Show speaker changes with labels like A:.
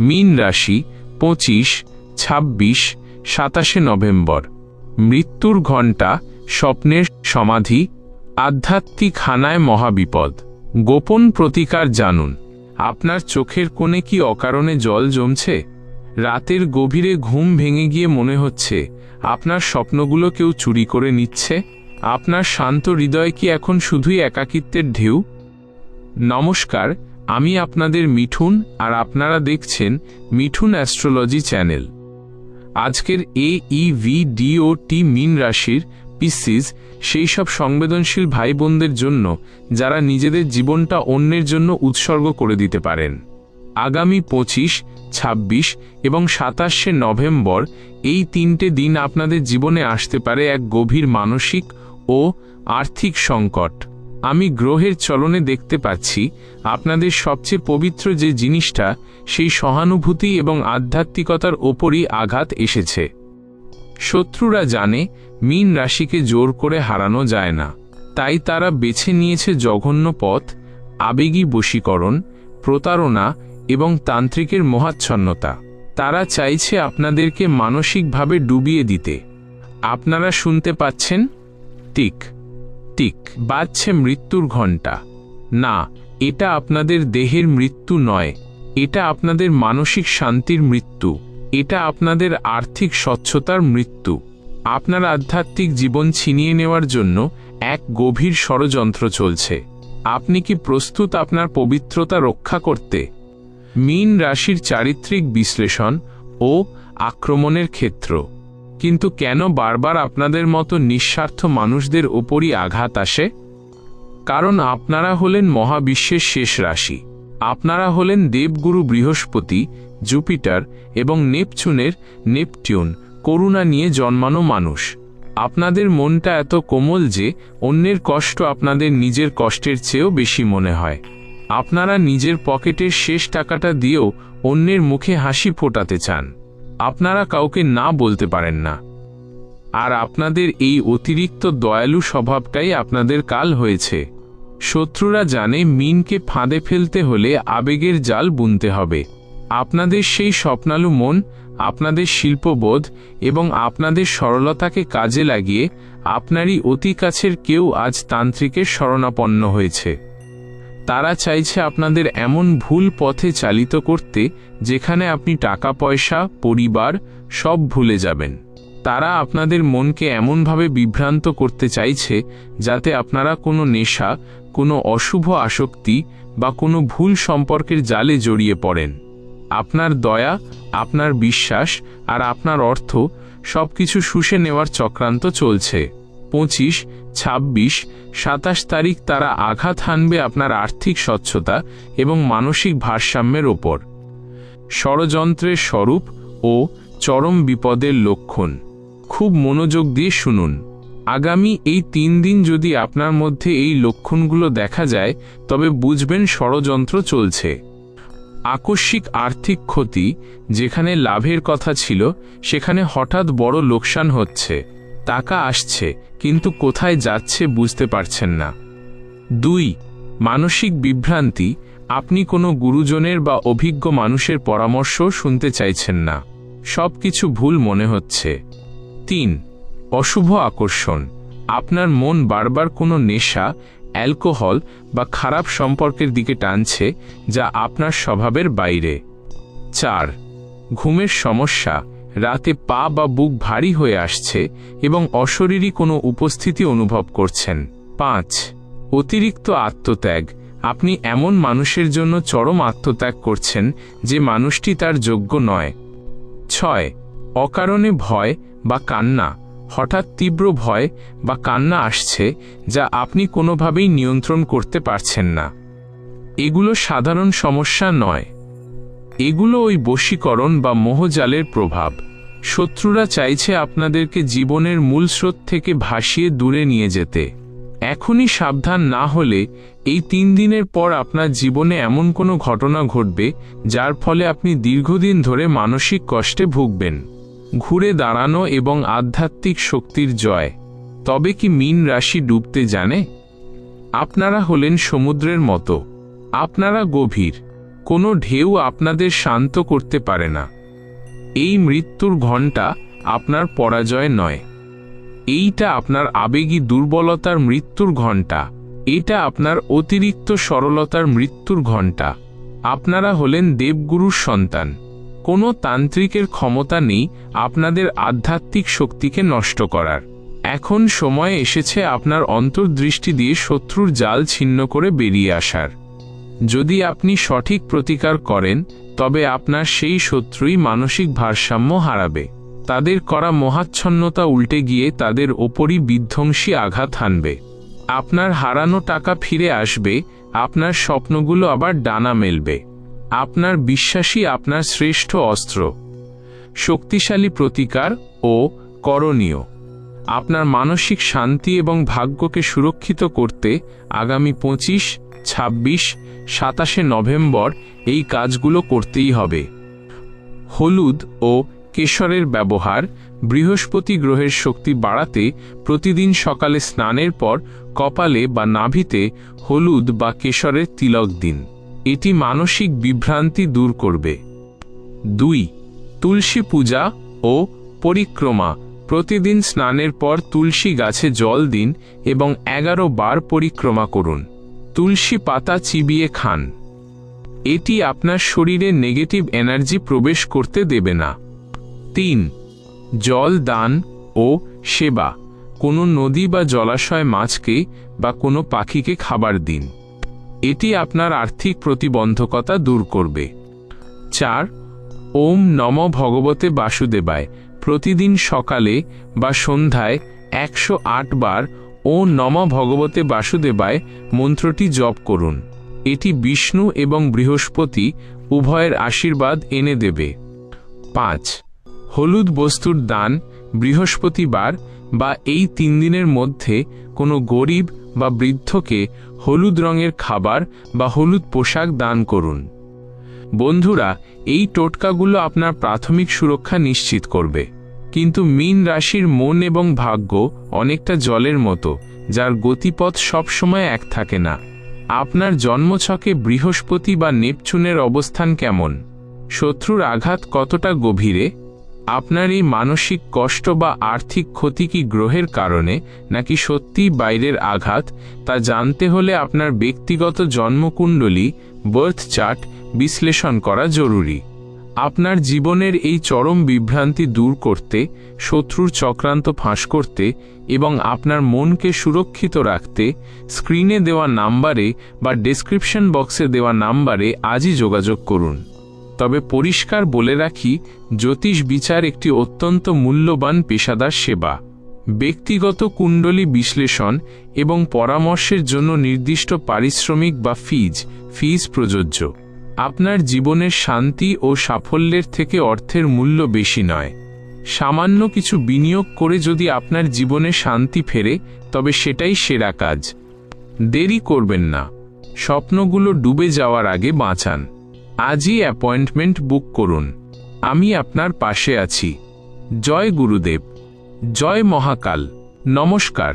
A: মীন রাশি, পঁচিশ, ছাব্বিশ, সাতাশে নভেম্বর। মৃত্যুর ঘণ্টা, স্বপ্নের সমাধি, আধ্যাত্মিক হানায় মহাবিপদ। গোপন প্রতিকার জানুন। আপনার চোখের কোণে কি অকারণে জল জমছে? রাতের গভীরে ঘুম ভেঙে গিয়ে মনে হচ্ছে, আপনার স্বপ্নগুলো কেউ চুরি করে নিচ্ছে? আপনার শান্ত হৃদয় কি এখন শুধুই একাকিত্বের ঢেউ? নমস্কার আমি আপনাদের মিঠুন আর আপনারা দেখছেন মিঠুন অ্যাস্ট্রোলজি চ্যানেল। আজকের এ ই ভি মিন রাশির পিসিস সেই সব সংবেদনশীল ভাই বোনদের জন্য যারা নিজেদের জীবনটা অন্যের জন্য উৎসর্গ করে দিতে পারেন। আগামী পঁচিশ ২৬ এবং সাতাশে নভেম্বর এই তিনটে দিন আপনাদের জীবনে আসতে পারে এক গভীর মানসিক ও আর্থিক সংকট। আমি গ্রহের চলনে দেখতে পাচ্ছি, আপনাদের সবচেয়ে পবিত্র যে জিনিসটা, সেই সহানুভূতি এবং আধ্যাত্মিকতার ওপরই আঘাত এসেছে। শত্রুরা জানে, মীন রাশিকে জোর করে হারানো যায় না। তাই তারা বেছে নিয়েছে জঘন্য পথ, আবেগী বশীকরণ, প্রতারণা এবং তান্ত্রিকের মহাচ্ছন্নতা। তারা চাইছে আপনাদেরকে মানসিকভাবে ডুবিয়ে দিতে। আপনারা শুনতে পাচ্ছেন? টিক টিক বাজছে মৃত্যুর ঘণ্টা। না, এটা আপনাদের দেহের মৃত্যু নয়, এটা আপনাদের মানসিক শান্তির মৃত্যু, এটা আপনাদের আর্থিক স্বচ্ছতার মৃত্যু। আপনার আধ্যাত্মিক জীবন ছিনিয়ে নেওয়ার জন্য এক গভীর ষড়যন্ত্র চলছে। আপনি কি প্রস্তুত আপনার পবিত্রতা রক্ষা করতে? মীন রাশির চারিত্রিক বিশ্লেষণ ও আক্রমণের ক্ষেত্র। কিন্তু কেন বারবার আপনাদের মতো নিঃস্বার্থ মানুষদের ওপরই আঘাত আসে? কারণ আপনারা হলেন মহাবিশ্বের শেষ রাশি। আপনারা হলেন দেবগুরু বৃহস্পতি, জুপিটার এবং নেপচুনের নেপটিউন, করুণা নিয়ে জন্মানো মানুষ। আপনাদের মনটা এত কোমল যে অন্যের কষ্ট আপনাদের নিজের কষ্টের চেয়েও বেশি মনে হয়। আপনারা নিজের পকেটের শেষ টাকাটা দিয়েও অন্যের মুখে হাসি ফোটাতে চান। আপনারা কাউকে না বলতে পারেন না। আর আপনাদের এই অতিরিক্ত দয়ালু স্বভাবটাই আপনাদের কাল হয়েছে। শত্রুরা জানে মিনকে ফাঁদে ফেলতে হলে আবেগের জাল বুনতে হবে। আপনাদের সেই স্বপ্নালু মন, আপনাদের শিল্পবোধ এবং আপনাদের সরলতাকে কাজে লাগিয়ে আপনারই অতি কাছের কেউ আজ তান্ত্রিকের শরণাপন্ন হয়েছে। তারা চাইছে আপনাদের এমন ভুল পথে চালিত করতে, যেখানে আপনি টাকা, পয়সা, পরিবার, সব ভুলে যাবেন। তারা আপনাদের মনকে এমনভাবে বিভ্রান্ত করতে চাইছে, যাতে আপনারা কোনো নেশা, কোনো অশুভ আসক্তি বা কোনো ভুল সম্পর্কের জালে জড়িয়ে পড়েন। আপনার দয়া, আপনার বিশ্বাস আর আপনার অর্থ সব কিছু শুষে নেওয়ার চক্রান্ত চলছে। পঁচিশ ছাব্বিশ, সাতাশ তারিখ তারা আঘাত হানবে আপনার আর্থিক স্বচ্ছতা এবং মানসিক ভারসাম্যের ওপর। ষড়যন্ত্রের স্বরূপ ও চরম বিপদের লক্ষণ। খুব মনোযোগ দিয়ে শুনুন। আগামী এই তিন দিন যদি আপনার মধ্যে এই লক্ষণগুলো দেখা যায়, তবে বুঝবেন ষড়যন্ত্র চলছে। আকস্মিক আর্থিক ক্ষতি, যেখানে লাভের কথা ছিল, সেখানে হঠাৎ বড় লোকসান হচ্ছে। টাকা আসছে, কিন্তু কোথায় যাচ্ছে বুঝতে পারছেন না। দুই, মানসিক বিভ্রান্তি, আপনি কোনো গুরুজনের বা অভিজ্ঞ মানুষের পরামর্শ শুনতে চাইছেন না। সব কিছু ভুল মনে হচ্ছে। তিন, অশুভ আকর্ষণ, আপনার মন বারবার কোনো নেশা, অ্যালকোহল বা খারাপ সম্পর্কের দিকে টানছে, যা আপনার স্বভাবের বাইরে। চার, ঘুমের সমস্যা রাতে পা বা বুক ভারী হয়ে আসছে এবং অশরীরী কোনো উপস্থিতি অনুভব করছেন। পাঁচ, অতিরিক্ত আত্মত্যাগ। আপনি এমন মানুষের জন্য চরম আত্মত্যাগ করছেন যে মানুষটি তার যোগ্য নয়। ছয়, অকারণে ভয় বা কান্না। হঠাৎ তীব্র ভয় বা কান্না আসছে যা আপনি কোনোভাবেই নিয়ন্ত্রণ করতে পারছেন না। এগুলো সাধারণ সমস্যা নয়। এগুলো ওই বশীকরণ বা মোহজালের প্রভাব। শত্রুরা চাইছে আপনাদেরকে জীবনের মূল স্রোত থেকে ভাসিয়ে দূরে নিয়ে যেতে। এখনই সাবধান না হলে এই তিন দিনের পর আপনার জীবনে এমন কোনো ঘটনা ঘটবে, যার ফলে আপনি দীর্ঘদিন ধরে মানসিক কষ্টে ভুগবেন। ঘুরে দাঁড়ানো এবং আধ্যাত্মিক শক্তির জয়। তবে কি মিন রাশি ডুবতে জানে? আপনারা হলেন সমুদ্রের মতো। আপনারা গভীর। কোনো ঢেউ আপনাদের শান্ত করতে পারে না। এই মৃত্যুর ঘণ্টা আপনার পরাজয় নয়। এইটা আপনার আবেগী দুর্বলতার মৃত্যুর ঘণ্টা। এটা আপনার অতিরিক্ত সরলতার মৃত্যুর ঘণ্টা। আপনারা হলেন দেবগুরুর সন্তান। কোনো তান্ত্রিকের ক্ষমতা নেই আপনাদের আধ্যাত্মিক শক্তিকে নষ্ট করার। এখন সময় এসেছে আপনার অন্তর্দৃষ্টি দিয়ে শত্রুর জাল ছিন্ন করে বেরিয়ে আসার। যদি আপনি সঠিক প্রতিকার করেন তবে আপনার সেই শত্রুই মানসিক ভারসাম্য হারাবে। তাদের করা মহাচ্ছন্নতা উল্টে গিয়ে তাদের ওপরই বিধ্বংসী আঘাত হানবে। আপনার হারানো টাকা ফিরে আসবে, আপনার স্বপ্নগুলো আবার ডানা মেলবে। আপনার বিশ্বাসই আপনার শ্রেষ্ঠ অস্ত্র। শক্তিশালী প্রতিকার ও করণীয়। আপনার মানসিক শান্তি এবং ভাগ্যকে সুরক্ষিত করতে আগামী পঁচিশ ছাব্বিশ, সাতাশে নভেম্বর এই কাজগুলো করতেই হবে। হলুদ ও কেশরের ব্যবহার, বৃহস্পতি গ্রহের শক্তি বাড়াতে প্রতিদিন সকালে স্নানের পর কপালে বা নাভিতে হলুদ বা কেশরের তিলক দিন। এটি মানসিক বিভ্রান্তি দূর করবে। দুই, তুলসী পূজা ও পরিক্রমা। প্রতিদিন স্নানের পর তুলসী গাছে জল দিন এবং এগারো বার পরিক্রমা করুন। তুলসী পাতা চিবিয়ে খান। এটি আপনার শরীরে নেগেটিভ এনার্জি প্রবেশ করতে দেবে না। তিন, জল দান ও সেবা। কোনো নদী বা জলাশয় মাছকে বা কোনো পাখিকে খাবার দিন। এটি আপনার আর্থিক প্রতিবন্ধকতা দূর করবে। চার, ওম নম ভগবতে বাসুদেবায়। প্রতিদিন সকালে বা সন্ধ্যায় একশো আট বার ও নম ভগবতে বাসুদেবায় মন্ত্রটি জপ করুন। এটি বিষ্ণু এবং বৃহস্পতি উভয়ের আশীর্বাদ এনে দেবে। পাঁচ, হলুদ বস্তুর দান বৃহস্পতিবার বা এই তিন দিনের মধ্যে কোনো গরিব বা বৃদ্ধকে হলুদ রঙের খাবার বা হলুদ পোশাক দান করুন। বন্ধুরা, এই টোটকাগুলো আপনার প্রাথমিক সুরক্ষা নিশ্চিত করবে। কিন্তু মীন রাশির মন এবং ভাগ্য অনেকটা জলের মতো, যার গতিপথ সবসময় এক থাকে না। আপনার জন্মছকে বৃহস্পতি বা নেপচুনের অবস্থান কেমন? শত্রুর আঘাত কতটা গভীরে? আপনার এই মানসিক কষ্ট বা আর্থিক ক্ষতি কি গ্রহের কারণে, নাকি সত্যিই বাইরের আঘাত? তা জানতে হলে আপনার ব্যক্তিগত জন্মকুণ্ডলী বার্থ চার্ট বিশ্লেষণ করা জরুরি। আপনার জীবনের এই চরম বিভ্রান্তি দূর করতে, শত্রুর চক্রান্ত ফাঁস করতে এবং আপনার মনকে সুরক্ষিত রাখতে, স্ক্রিনে দেওয়া নাম্বারে বা ডেসক্রিপশন বক্সে দেওয়া নাম্বারে আজই যোগাযোগ করুন। তবে পরিষ্কার বলে রাখি, জ্যোতিষ বিচার একটি অত্যন্ত মূল্যবান পেশাদার সেবা। ব্যক্তিগত কুণ্ডলী বিশ্লেষণ এবং পরামর্শের জন্য নির্দিষ্ট পারিশ্রমিক বা ফিজ ফিজ প্রযোজ্য। আপনার জীবনের শান্তি ও সাফল্যের থেকে অর্থের মূল্য বেশি নয়। সামান্য কিছু বিনিয়োগ করে যদি আপনার জীবনে শান্তি ফেরে, তবে সেটাই সেরা কাজ। দেরি করবেন না। স্বপ্নগুলো ডুবে যাওয়ার আগে বাঁচান। আজই অ্যাপয়েন্টমেন্ট বুক করুন। আমি আপনার পাশে আছি। জয় গুরুদেব। জয় মহাকাল। নমস্কার।